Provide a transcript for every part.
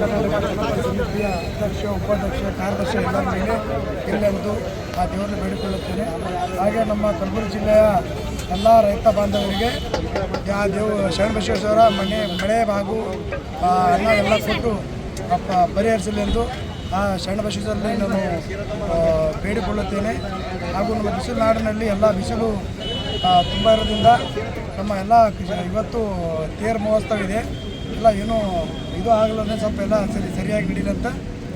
ಕರ್ನಾಟಕ ಸಮಿತಿಯ ಅಧ್ಯಕ್ಷ, ಉಪಾಧ್ಯಕ್ಷ, ಕಾರ್ಯದರ್ಶಿ ಎಲ್ಲರ ಮೇಲೆ ಇರಲೆಂದು ಆ ದೇವರನ್ನು ಬೇಡಿಕೊಳ್ಳುತ್ತೇನೆ. ಹಾಗೆ ನಮ್ಮ ಕಲಬುರಗಿ ಜಿಲ್ಲೆಯ ಎಲ್ಲ ರೈತ ಬಾಂಧವರಿಗೆ, ಆ ದೇವು ಶರಣಬಸವೇಶ್ವರ ಮನೆ, ಮಳೆ ಹಾಗೂ ಎಲ್ಲ ಎಲ್ಲ ಕೊಟ್ಟು ಪರಿಹರಿಸಲೆಂದು ಆ ಶರಣಬಸವೇಶ್ವರಲ್ಲಿ ನಾನು ಬೇಡಿಕೊಳ್ಳುತ್ತೇನೆ. ಹಾಗೂ ನಮ್ಮ ಬಿಸಿಲುನಾಡಿನಲ್ಲಿ ಎಲ್ಲ ಬಿಸಿಲು ತುಂಬ ಇರೋದ್ರಿಂದ ನಮ್ಮ ಎಲ್ಲ ಇವತ್ತು ತೇರು ಮಹೋತ್ಸವ ಇದೆ. ಎಲ್ಲ ಏನೂ ಇದು ಆಗಲಂದ್ರೆ ಸ್ವಲ್ಪ ಎಲ್ಲ ಸರಿ, ಸರಿಯಾಗಿ ನಡೀಲಿ ಅಂತ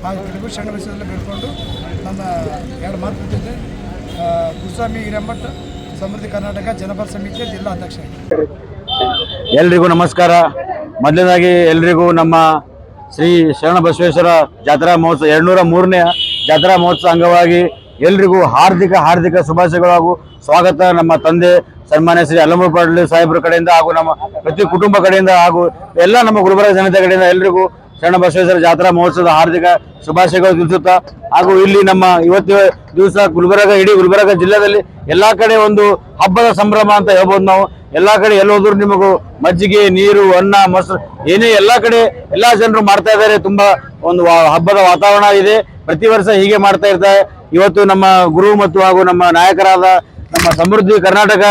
ಆ ಹಾಗೂ ಶರಣ ವಿಷಯದಲ್ಲಿ ಬೇಡ್ಕೊಂಡು ನನ್ನ ಎರಡು ಮಾತು ಬಿಟ್ಟಿದ್ದೆ ಗುರುಸ್ವಾಮಿ ಹಿರೇಮಠ್, ಸಮೃದ್ಧಿ ಕರ್ನಾಟಕ ಜನಪರ ಸಮಿತಿಯ ಜಿಲ್ಲಾ ಅಧ್ಯಕ್ಷ. ಎಲ್ರಿಗೂ ನಮಸ್ಕಾರ. ಮೊದಲನೇದಾಗಿ ಎಲ್ರಿಗೂ ನಮ್ಮ ಶ್ರೀ ಶರಣ ಬಸವೇಶ್ವರ ಜಾತ್ರಾ ಮಹೋತ್ಸವ, ಎರಡ್ನೂರ ಮೂರನೇ ಜಾತ್ರಾ ಮಹೋತ್ಸವ ಅಂಗವಾಗಿ ಎಲ್ರಿಗೂ ಹಾರ್ದಿಕ ಹಾರ್ದಿಕ ಶುಭಾಶಯಗಳು ಹಾಗೂ ಸ್ವಾಗತ ನಮ್ಮ ತಂದೆ ಸನ್ಮಾನ್ಯ ಶ್ರೀ ಅಲ್ಲಮೂರು ಪಾಟೀಲ್ ಸಾಹೇಬ್ರ ಕಡೆಯಿಂದ ಹಾಗೂ ನಮ್ಮ ಪ್ರತಿ ಕುಟುಂಬ ಕಡೆಯಿಂದ ಹಾಗೂ ಎಲ್ಲ ನಮ್ಮ ಗುಲ್ಬರ್ಗ ಜನತೆ ಕಡೆಯಿಂದ ಎಲ್ರಿಗೂ ಶರಣ ಬಸವೇಶ್ವರ ಜಾತ್ರಾ ಮಹೋತ್ಸವದ ಹಾರ್ದಿಕ ಶುಭಾಶಯಗಳು ತಿಳಿಸುತ್ತಾ ಹಾಗೂ ಇಲ್ಲಿ ನಮ್ಮ ಇವತ್ತು ದಿವಸ ಗುಲ್ಬರ್ಗ, ಇಡೀ ಗುಲ್ಬರ್ಗ ಜಿಲ್ಲೆಯಲ್ಲಿ ಎಲ್ಲಾ ಕಡೆ ಒಂದು ಹಬ್ಬದ ಸಂಭ್ರಮ ಅಂತ ಹೇಳ್ಬೋದು ನಾವು. ಎಲ್ಲಾ ಕಡೆ ಎಲ್ಲೋದ್ರು ನಿಮಗೂ ಮಜ್ಜಿಗೆ, ನೀರು, ಅನ್ನ, ಮೊಸರು, ಏನೇ ಎಲ್ಲಾ ಕಡೆ ಎಲ್ಲಾ ಜನರು ಮಾಡ್ತಾ ಇದ್ದಾರೆ. ತುಂಬಾ ಒಂದು ಹಬ್ಬದ ವಾತಾವರಣ ಇದೆ. ಪ್ರತಿ ವರ್ಷ ಹೀಗೆ ಮಾಡ್ತಾ ಇರ್ತಾರೆ. ಇವತ್ತು ನಮ್ಮ ಗುರು ಮತ್ತು ಹಾಗೂ ನಮ್ಮ ನಾಯಕರಾದ ನಮ್ಮ ಸಮೃದ್ಧಿ ಕರ್ನಾಟಕ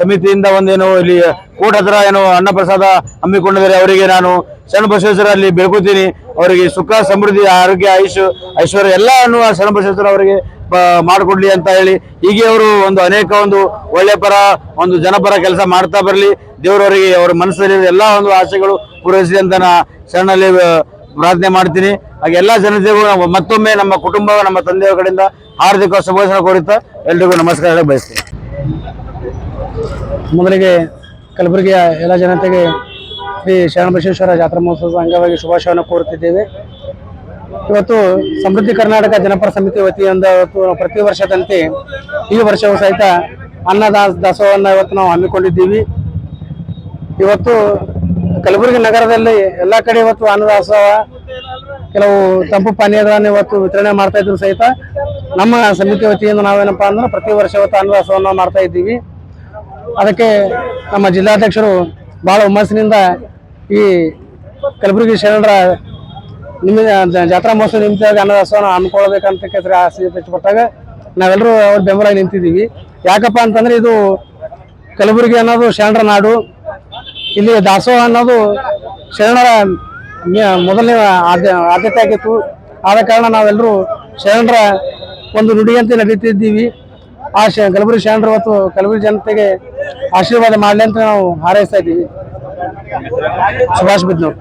ಸಮಿತಿಯಿಂದ ಒಂದೇನು ಇಲ್ಲಿ ಕೋಟ್ ಹತ್ರ ಏನು ಅನ್ನಪ್ರಸಾದ ಹಮ್ಮಿಕೊಂಡಿದ್ದಾರೆ. ಅವರಿಗೆ ನಾನು ಶರಣ ಬಸವೇಶ್ವರ ಅಲ್ಲಿ ಬೆಳಗುತ್ತೀನಿ ಅವರಿಗೆ ಸುಖ, ಸಮೃದ್ಧಿ, ಆರೋಗ್ಯ, ಆಯುಷ್, ಐಶ್ವರ್ಯ ಎಲ್ಲವನ್ನು ಶರಣ ಬಸವೇಶ್ವರ ಅವರಿಗೆ ಮಾಡಿಕೊಡ್ಲಿ ಅಂತ ಹೇಳಿ ಹೀಗೆ ಅವರು ಒಂದು ಅನೇಕ ಒಂದು ಒಳ್ಳೆ ಪರ, ಒಂದು ಜನಪರ ಕೆಲಸ ಮಾಡ್ತಾ ಬರಲಿ. ದೇವರವರಿಗೆ ಅವರ ಮನಸ್ಸಲ್ಲಿ ಎಲ್ಲ ಒಂದು ಆಸೆಗಳು ಪೂರೈಸಿ ಅಂತ ನಾ ಶರಣಲ್ಲಿ ಪ್ರಾರ್ಥನೆ ಮಾಡ್ತೀನಿ. ಹಾಗೆ ಎಲ್ಲ ಜನತೆಗೂ ಮತ್ತೊಮ್ಮೆ ನಮ್ಮ ಕುಟುಂಬ ನಮ್ಮ ತಂದೆಯವರ ಕಡೆಯಿಂದ ಹಾರ್ದಿಕ ಶುಭಾಶಯ ಕೋರುತ್ತಾ ಎಲ್ರಿಗೂ ನಮಸ್ಕಾರ ಬಯಸ್ತೀನಿ. ಮೊದಲಿಗೆ ಕಲಬುರಗಿಯ ಎಲ್ಲ ಜನತೆಗೆ ಶ್ರೀ ಶರಣಬಸವೇಶ್ವರ ಜಾತ್ರಾ ಮಹೋತ್ಸವದ ಅಂಗವಾಗಿ ಶುಭಾಶಯವನ್ನು ಕೋರುತ್ತಿದ್ದೇವೆ. ಇವತ್ತು ಸಮೃದ್ಧಿ ಕರ್ನಾಟಕ ಜನಪರ ಸಮಿತಿ ವತಿಯಿಂದ ಇವತ್ತು ಪ್ರತಿ ವರ್ಷದಂತೆ ಈ ವರ್ಷವೂ ಸಹಿತ ಅನ್ನದಾಸ ದಾಸೋಹವನ್ನು ಇವತ್ತು ನಾವು ಹಮ್ಮಿಕೊಂಡಿದ್ದೀವಿ. ಇವತ್ತು ಕಲಬುರಗಿ ನಗರದಲ್ಲಿ ಎಲ್ಲ ಕಡೆ ಇವತ್ತು ಅನ್ನದಾಸೋಹ, ಕೆಲವು ತಂಪು ಪಾನೀಯಗಳನ್ನು ಇವತ್ತು ವಿತರಣೆ ಮಾಡ್ತಾ ಇದ್ರು ಸಹಿತ. ನಮ್ಮ ಸಮಿತಿ ವತಿಯಿಂದ ನಾವೇನಪ್ಪ ಅಂದ್ರೆ ಪ್ರತಿ ವರ್ಷ ಇವತ್ತು ಅನ್ನದಾಸೋಹವನ್ನು ಮಾಡ್ತಾ ಇದ್ದೀವಿ. ಅದಕ್ಕೆ ನಮ್ಮ ಜಿಲ್ಲಾಧ್ಯಕ್ಷರು ಬಹಳ ಹುಮ್ಮಸ್ಸಿನಿಂದ ಈ ಕಲಬುರಗಿ ಶರಣರ ನಿಮ್ಮ ಜಾತ್ರಾ ಮಹೋತ್ಸವ ನಿಮಿತ್ತವಾಗಿ ಅನ್ನದಾಸೋಹನ ಹಮ್ಮಿಕೊಳ್ಬೇಕಂತ ಕೇಳಿದ್ರೆ ಆಸೆ ವ್ಯಕ್ತಪಟ್ಟಾಗ ನಾವೆಲ್ಲರೂ ಅವ್ರ ಬೆಂಬಲ ನಿಂತಿದ್ದೀವಿ. ಯಾಕಪ್ಪ ಅಂತಂದ್ರೆ ಇದು ಕಲಬುರಗಿ ಅನ್ನೋದು ಶರಣರ ನಾಡು. ಇಲ್ಲಿ ದಾಸೋಹ ಅನ್ನೋದು ಶರಣರ ಮೊದಲನೇ ಆದ್ಯ, ಆದ್ಯತೆ ಆಗಿತ್ತು. ಆದ ಕಾರಣ ನಾವೆಲ್ಲರೂ ಶರಣರ ಒಂದು ನುಡಿಯಂತೆ ನಡೀತಿದ್ದೀವಿ ಆ ಶ, ಕಲಬುರಗಿ ಶರಣರು ಮತ್ತು ಕಲಬುರಗಿ ಜನತೆಗೆ ಆಶೀರ್ವಾದ ಮಾಡಲಿ ಅಂತ ನಾವು ಹಾರೈಸ್ತಾ ಇದ್ದೀವಿ. ಸುಭಾಷ್ ಬಿದ್ನೂರು.